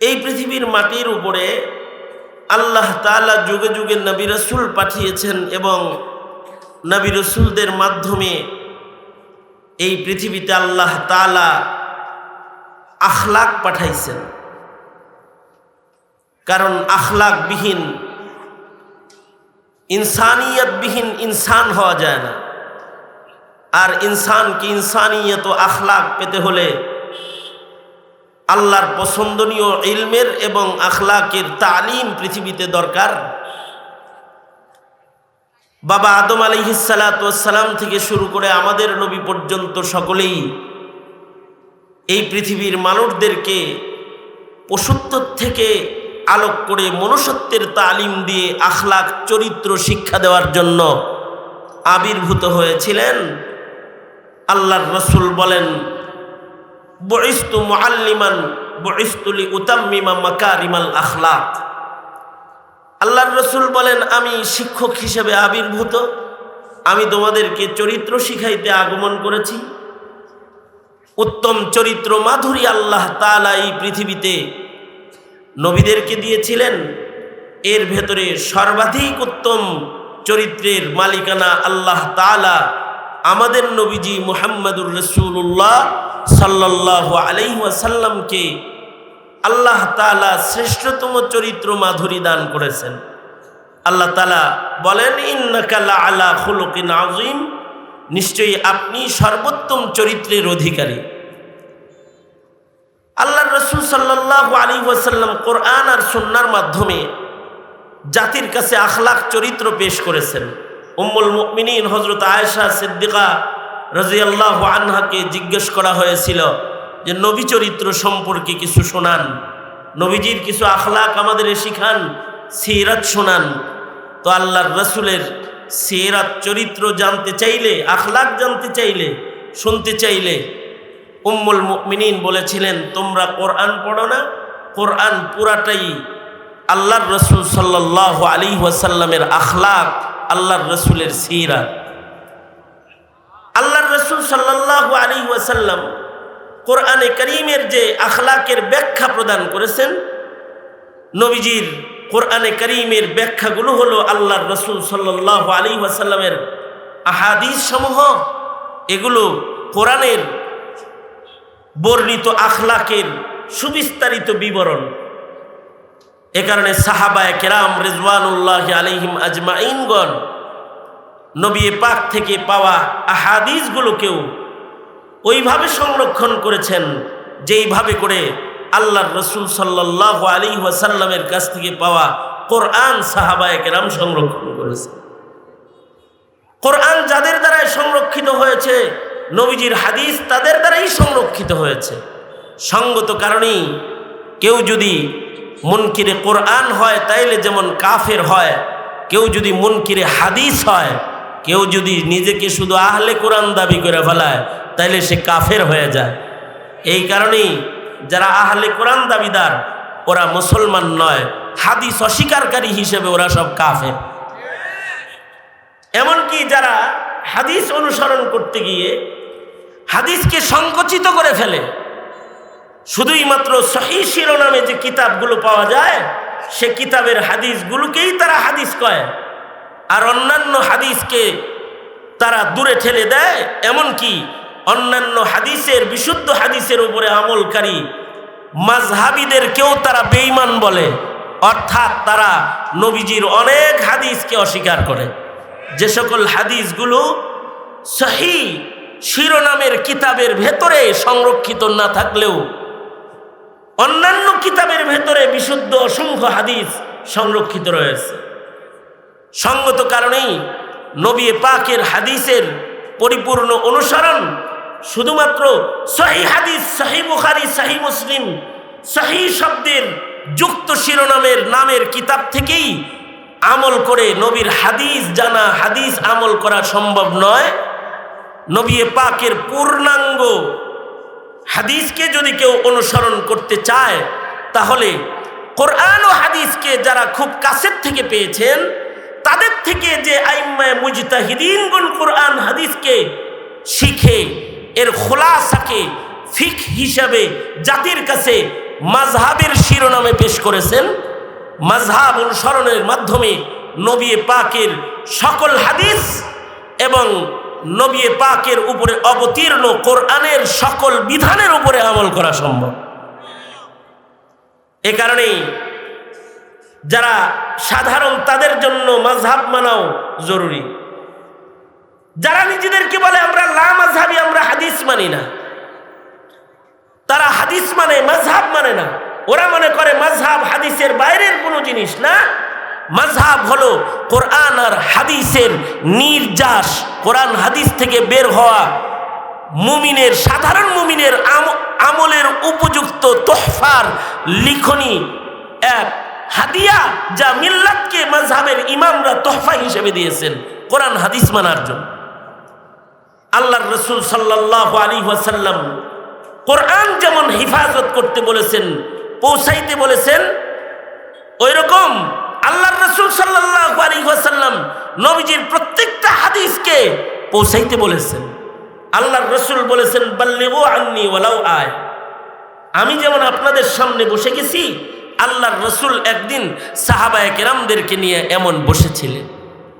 এই পৃথিবীর মাটির উপরে আল্লাহ তাআলা যুগে যুগে নবী রসুল পাঠিয়েছেন এবং নবী রসুলদের মাধ্যমে এই পৃথিবীতে আল্লাহ তাআলা আখলাক পাঠাইছেন। কারণ আখলাকবিহীন, ইনসানিয়তবিহীন ইনসান হওয়া যায় না। আর ইনসানকে ইনসানিয়ত আখলাক পেতে হলে আল্লাহর পছন্দনীয় ইলমের এবং আখলাকের তালিম পৃথিবীতে দরকার। বাবা আদম আলিহিসালাম থেকে শুরু করে আমাদের নবী পর্যন্ত সকলেই এই পৃথিবীর মানুষদেরকে পশুত্ব থেকে আলোক করে মনুষ্যত্বের তালিম দিয়ে আখলাক, চরিত্র, শিক্ষা দেওয়ার জন্য আবির্ভূত হয়েছিলেন। আল্লাহর রসুল বলেন বইস্তু মুআল্লিমান বইস্তুলি উতাম্মিমা মাকারিমাল আখলাক। আল্লাহর রসুল বলেন, আমি শিক্ষক হিসেবে আবির্ভূত। আমি তোমাদেরকে চরিত্র শিখাইতে আগমন করেছি। উত্তম চরিত্র মাধুরী আল্লাহ তাআলা এই পৃথিবীতে নবীদেরকে দিয়েছিলেন। এর ভেতরে সর্বাধিক উত্তম চরিত্রের মালিকানা আল্লাহ তাআলা আমাদের নবীজি মুহাম্মদুর রসুল্লাহ সাল্লাহ আলাইসাল্লামকে আল্লাহ তালা শ্রেষ্ঠতম চরিত্র মাধুরী দান করেছেন। আল্লাহ তালা বলেন ইন্নাকাল্লা আলা খুলকিন আজিম নিশ্চয়ই আপনি সর্বোত্তম চরিত্রের অধিকারী। আল্লাহ রসুল সাল্লাহ আলী ওয়াসাল্লাম কোরআন আর সন্ন্যার মাধ্যমে জাতির কাছে আখলাখ চরিত্র পেশ করেছেন। উম্মুল মুমিনিন হজরত আয়েশা সিদ্দিকা রাজিয়াল্লাহ আনহাকে জিজ্ঞেস করা হয়েছিল যে, নবী চরিত্র সম্পর্কে কিছু শোনান। নবীজির কিছু আখলাক আমাদের শিখান, সিরাত শোনান। তো আল্লাহর রসুলের সিরাত চরিত্র জানতে চাইলে, আখলাক জানতে চাইলে, শুনতে চাইলে উম্মুল মুমিনিন বলেছিলেন, তোমরা কোরআন পড়ো না, কোরআন পুরাটাই আল্লাহর রসুল সাল্লাহ আলী ওয়াসাল্লামের আখলাক। আল্লাহর রসুলের সিরাত আল্লাহর রসুল সাল্লাহ আলী ওয়াসাল্লাম কোরআনে করিমের যে আখলাকের ব্যাখ্যা প্রদান করেছেন, নবীজির কোরআনে করিমের ব্যাখ্যাগুলো হলো আল্লাহর রসুল সাল্লাহ আলী ওয়াসাল্লামের আহাদিস সমূহ এগুলো কোরআনের বর্ণিত আখলাকের সুবিস্তারিত বিবরণ। এ কারণে সাহাবায় কেরাম রেজওয়ানুল্লাহ আলিহিম আজমাইনগণ নবী পাক থেকে পাওয়া আহাদিসগুলোকেও ওইভাবে সংরক্ষণ করেছেন, যেইভাবে করে আল্লাহর রসুল সাল্লাহ আলী ওয়াসাল্লামের কাছ থেকে পাওয়া কোরআন সাহাবায় কেরাম সংরক্ষণ করেছে। কোরআন যাদের দ্বারাই সংরক্ষিত হয়েছে, নবীজির হাদিস তাদের দ্বারাই সংরক্ষিত হয়েছে। সঙ্গত কারণেই কেউ যদি মুনকিরে কোরআন হয়, তাইলে যেমন কাফের হয়, কেউ যদি মুনকিরে হাদিস হয়, কেউ যদি নিজেকে শুধু আহলে কোরআন দাবি করে ফেলায়, তাইলে সে কাফের হয়ে যায়। এই কারণেই যারা আহলে কোরআন দাবিদার, ওরা মুসলমান নয়, হাদিস অস্বীকারী হিসেবে ওরা সব কাফের। এমনকি যারা হাদিস অনুসরণ করতে গিয়ে হাদিসকে সংকুচিত করে ফেলে শুধুই মাত্র সহি শিরোনামে যে কিতাবগুলো পাওয়া যায়, সে কিতাবের হাদিসগুলোকেই তারা হাদিস কয়। আর অন্যান্য হাদিসকে তারা দূরে ঠেলে দেয়, এমনকি অন্যান্য হাদিসের বিশুদ্ধ হাদিসের উপরে আমলকারী মাঝহাবিদেরকেও তারা বেইমান বলে। অর্থাৎ তারা নবীজির অনেক হাদিসকে অস্বীকার করে। যে সকল হাদিসগুলো সহি শিরোনামের কিতাবের ভেতরে সংরক্ষিত না থাকলেও অন্যান্য কিতাবের ভেতরে বিশুদ্ধ অসংখ্য হাদিস সংরক্ষিত রয়েছে। সঙ্গত কারণেই নবী পাকের হাদিসের পরিপূর্ণ অনুসরণ শুধুমাত্র সহি হাদিস, সহি বুখারি, সহি মুসলিম, সহি শব্দের যুক্ত শিরোনামের নামের কিতাব থেকেই আমল করে নবীর হাদিস জানা, হাদিস আমল করা সম্ভব নয়। নবী পাকের পূর্ণাঙ্গ হাদিসকে যদি কেউ অনুসরণ করতে চায়, তাহলে কোরআন ও হাদিসকে যারা খুব কাছের থেকে পেয়েছেন, তাদের থেকে যে আইম্মায় মুজতাহিদিনগুন কোরআন হাদিসকে শিখে, এর খোলাসাকে ফিক হিসাবে জাতির কাছে মাঝহাবের শিরোনামে পেশ করেছেন। মাঝহাব অনুসরণের মাধ্যমে নবী পাকের সকল হাদিস এবং নবী পাকের উপরে অবতীর্ণ কোরআনের সকল বিধানের উপরে আমল করা সম্ভব। এ কারণেই যারা সাধারণ তাদের জন্য মাঝহাব মানাও জরুরি। যারা নিজেদেরকে বলে আমরা লা মাঝহাবি আমরা হাদিস মানি না। তারা হাদিস মানে মাঝহাব মানে না। ওরা মনে করে মাঝহাব হাদিসের বাইরের কোনো জিনিস না। মাঝহাব হলো কোরআন আর হাদিসের নির্যাস। কোরআন হাদিস থেকে বের হওয়া মুমিনের, সাধারণ মুমিনের আম- আমলের উপযুক্ত তোহফার লিখনি এক হাদিয়া যা মিল্লাতকে মাঝহাবের ইমামরা তোহফা হিসেবে দিয়েছেন কোরআন হাদিস মানার জন্য। আল্লাহর রসুল সাল্লাহ আলী ওয়াসাল্লাম কোরআন যেমন হিফাজত করতে বলেছেন, পৌঁছাইতে বলেছেন ওই রকম আল্লাহর রসুল সাল্লাম নবীজির প্রত্যেকটা হাদিসকে পৌঁছাইতে বলেছেন। আল্লাহর রসুল বলেছেন, বাল্লিগো আন্নি ওলাও আয়। আমি যেমন আপনাদের সামনে বসে গেছি, আল্লাহর রসুল একদিন সাহাবায় কেরামদেরকে নিয়ে এমন বসেছিলেন।